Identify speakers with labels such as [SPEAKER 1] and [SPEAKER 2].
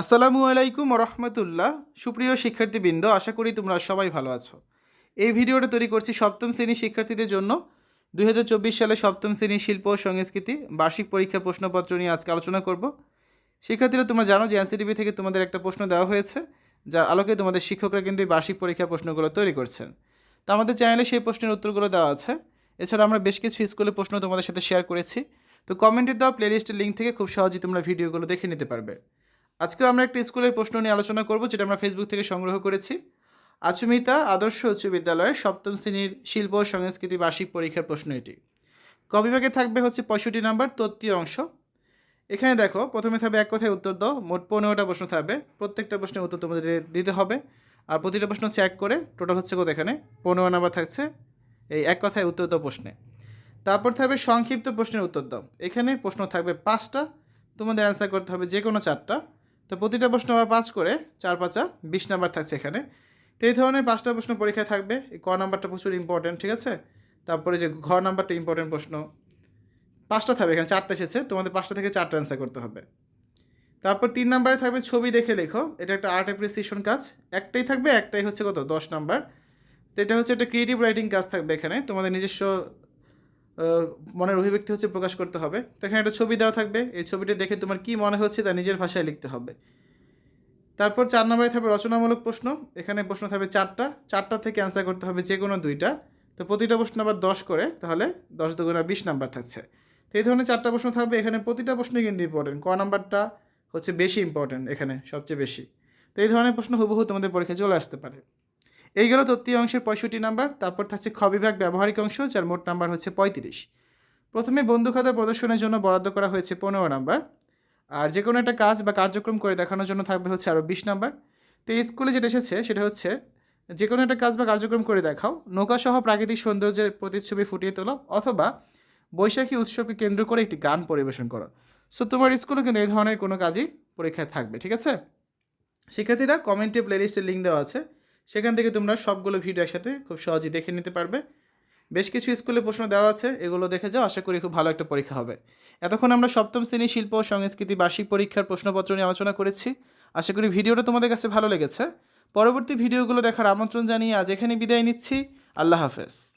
[SPEAKER 1] আসসালামু আলাইকুম রহমতুল্লাহ সুপ্রিয় শিক্ষার্থীবৃন্দ, আশা করি তোমরা সবাই ভালো আছো। এই ভিডিওটা তৈরি করছি সপ্তম শ্রেণির শিক্ষার্থীদের জন্য। দুই হাজার চব্বিশ সালে সপ্তম শ্রেণির শিল্প ও সংস্কৃতি, বার্ষিক পরীক্ষার প্রশ্নপত্র নিয়ে আজকে আলোচনা করব। শিক্ষার্থীরা, তোমরা জানো যে এনসিটিভি থেকে তোমাদের একটা প্রশ্ন দেওয়া হয়েছে যার আলোকে তোমাদের শিক্ষকরা কিন্তু এই বার্ষিক পরীক্ষার প্রশ্নগুলো তৈরি করছেন। তো আমাদের চ্যানেলে সেই প্রশ্নের উত্তরগুলো দেওয়া আছে। এছাড়া আমরা বেশ কিছু স্কুলের প্রশ্ন তোমাদের সাথে শেয়ার করেছি। তো কমেন্টে দেওয়া প্লেলিস্টের লিঙ্ক থেকে খুব সহজেই তোমরা ভিডিওগুলো দেখে নিতে পারবে। আজকেও আমরা একটা স্কুলের প্রশ্ন নিয়ে আলোচনা করব, যেটা আমরা ফেসবুক থেকে সংগ্রহ করেছি। আচুমিতা, আদর্শ উচ্চ বিদ্যালয়ের সপ্তম শ্রেণির শিল্প ও সংস্কৃতি বার্ষিক পরীক্ষার প্রশ্ন এটি। কবিভাগে থাকবে হচ্ছে পঁয়ষট্টি নাম্বার তত্ত্বীয় অংশ। এখানে দেখো, প্রথমে থাকবে এক কথায় উত্তর দাও, মোট পনেরোটা প্রশ্ন থাকবে। প্রত্যেকটা প্রশ্নের উত্তর তোমাদের দিতে হবে। আর প্রতিটা প্রশ্ন এক করে টোটাল হচ্ছে কত এখানে? পনেরো নাম্বার থাকছে এই এক কথায় উত্তর দাও প্রশ্নে। তারপর থাকবে সংক্ষিপ্ত প্রশ্নের উত্তর দাও। এখানে প্রশ্ন থাকবে পাঁচটা, তোমাদের অ্যান্সার করতে হবে যে কোনো চারটা। তো প্রতিটা প্রশ্ন আবার পাঁচ করে, চার পাঁচা, বিশ নাম্বার থাকছে এখানে। তো এই ধরনের পাঁচটা প্রশ্ন পরীক্ষায় থাকবে। এই ক নাম্বারটা প্রচুর ইম্পর্টেন্ট ঠিক আছে? তারপরে যে ঘ নাম্বারটা ইম্পর্টেন্ট প্রশ্ন, পাঁচটা থাকবে এখানে, চারটা এসেছে। তোমাদের পাঁচটা থেকে চারটা অ্যান্সার করতে হবে। তারপর তিন নাম্বারে থাকবে ছবি দেখে লেখো। এটা একটা আর্ট অ্যাপ্রিসিয়েশন কাজ। একটাই থাকবে, একটাই হচ্ছে কত? দশ নাম্বার। তো এটা হচ্ছে একটা ক্রিয়েটিভ রাইটিং কাজ থাকবে এখানে। তোমাদের নিজস্ব মনের অভিব্যক্তি হচ্ছে প্রকাশ করতে হবে। তো এখানে একটা ছবি দেওয়া থাকবে। এই ছবিটা দেখে তোমার কি মনে হচ্ছে তা নিজের ভাষায় লিখতে হবে। তারপর চার নম্বরে থাকবে রচনামূলক প্রশ্ন। এখানে প্রশ্ন থাকবে চারটা। চারটা থেকে অ্যান্সার করতে হবে যে কোনো দুইটা। তো প্রতিটা প্রশ্ন আবার দশ করে, তাহলে দশ দুগুণা বিশ নাম্বার থাকছে তো এই ধরনের চারটা প্রশ্ন থাকবে। এখানে প্রতিটা প্রশ্নই কিন্তু ইম্পর্টেন্ট ক নাম্বারটা হচ্ছে বেশি ইম্পর্টেন্ট এখানে সবচেয়ে বেশি। তো এই ধরনের প্রশ্ন হুবহু তোমাদের পরীক্ষায় চলে আসতে পারে। এই গেল তত্ত্বীয় অংশের পঁয়ষট্টি নাম্বার, তারপর থাকছে খ বিভাগ ব্যবহারিক অংশ, যার মোট নাম্বার হচ্ছে পঁয়ত্রিশ। প্রথমে বন্ধু খাতা প্রদর্শনের জন্য বরাদ্দ করা হয়েছে পনেরো নাম্বার, আর যে কোনো একটা কাজ বা কার্যক্রম করে দেখানোর জন্য থাকবে হচ্ছে আরও বিশ নাম্বার। তো এই স্কুলে যেটা এসেছে, সেটা হচ্ছে যে কোনো একটা কাজ বা কার্যক্রম করে দেখাও, নৌকাসহ প্রাকৃতিক সৌন্দর্যের প্রতিচ্ছবি ফুটিয়ে তোলো, অথবা বৈশাখী উৎসবকে কেন্দ্র করে একটি গান পরিবেশন করো। সো তোমার স্কুলে কিন্তু এই ধরনের কোনো কাজই পরীক্ষায় থাকবে, ঠিক আছে? শিক্ষার্থীরা কমেন্টে প্লেলিস্টের লিঙ্ক দেওয়া আছে। সেখান থেকে তোমরা সবগুলো ভিডিও একসাথে খুব সহজেই দেখে নিতে পারবে। বেশ কিছু স্কুলে প্রশ্ন দেওয়া আছে, এগুলো দেখে যাও, আশা করি খুব ভালো একটা পরীক্ষা হবে। এতক্ষণ আমরা সপ্তম শ্রেণি শিল্প ও সংস্কৃতি বার্ষিক পরীক্ষার প্রশ্নপত্র নিয়ে আলোচনা করেছি। আশা করি ভিডিওটা তোমাদের কাছে ভালো লেগেছে। পরবর্তী ভিডিওগুলো দেখার আমন্ত্রণ জানিয়ে আজ এখানে বিদায় নিচ্ছি। আল্লাহ হাফেজ।